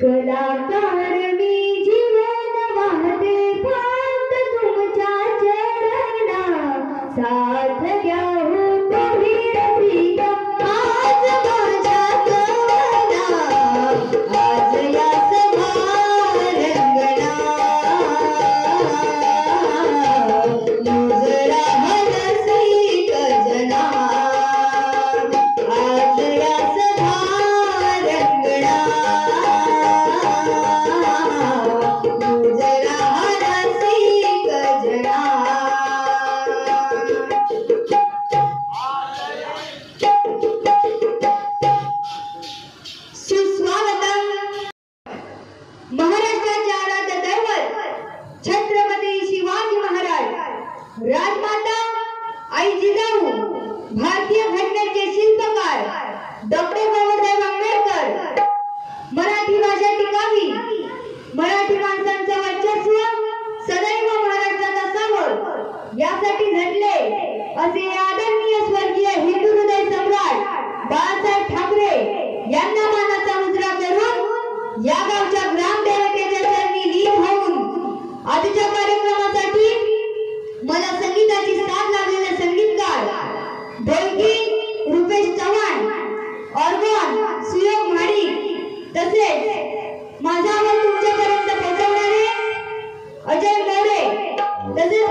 कलाकार मी जीवन वाहते फक्त तुमच्या चरणा साथ घ्या हो तुम्ही छत्रपती शिवाजी महाराज. राजमाता आई जिजाऊ भारतीय घटनेचे शिल्पकार डॉक्टर बाबासाहेब आंबेडकर. मराठी भाषा टिकावी मराठी माणसांचं वर्चस्व सदैव महाराष्ट्रात असावं. यासाठी झटले असे आदरणीय स्वर्गीय हिंदू हृदय सम्राट बाळासाहेब ठाकरे यांना मानाचा मुद्रा करून या देवकी रुपेश चव्हाण ऑर्गॉन सुयोग म्हाडी तसेच माझा आवाज तुमच्यापर्यंत पोहोचवणारे अजय मोरे तसेच